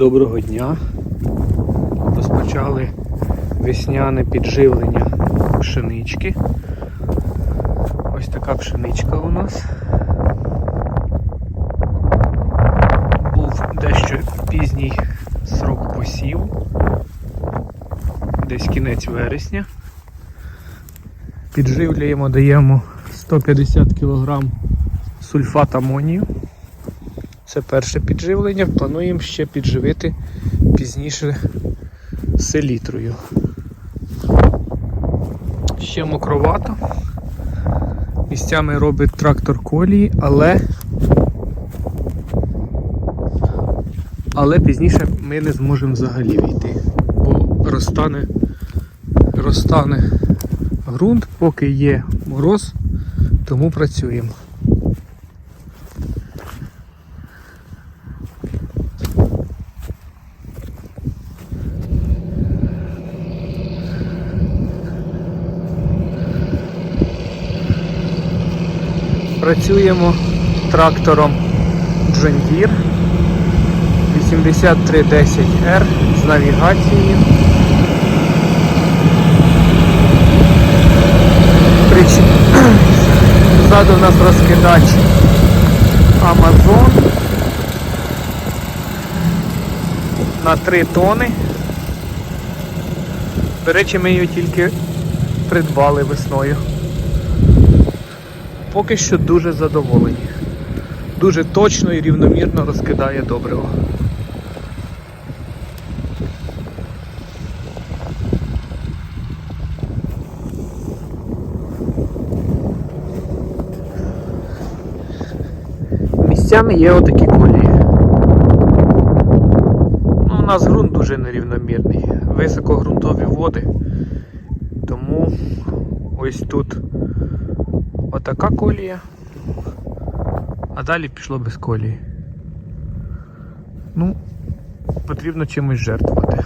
Доброго дня. Розпочали весняне підживлення пшенички. Ось така пшеничка у нас. Був дещо пізній срок посіву. Десь кінець вересня. Підживлюємо, даємо 150 кг сульфат амонію. Це перше підживлення. Плануємо ще підживити пізніше селітрою. Ще мокровато. Місцями робить трактор колії, але але пізніше ми не зможемо взагалі війти, бо розтане, розтане ґрунт, поки є мороз, тому працюємо. Працюємо трактором John Deere 8310R з навігацією. Ззаду у нас розкидач Amazon на 3 тони. До речі, ми її тільки придбали весною. Поки що дуже задоволені. Дуже точно і рівномірно розкидає добриво. Місцями є отакі колії. Ну, у нас ґрунт дуже нерівномірний, високогрунтові води, тому ось тут отака колія, а далі пішло без колії. Ну, потрібно чимось жертвувати.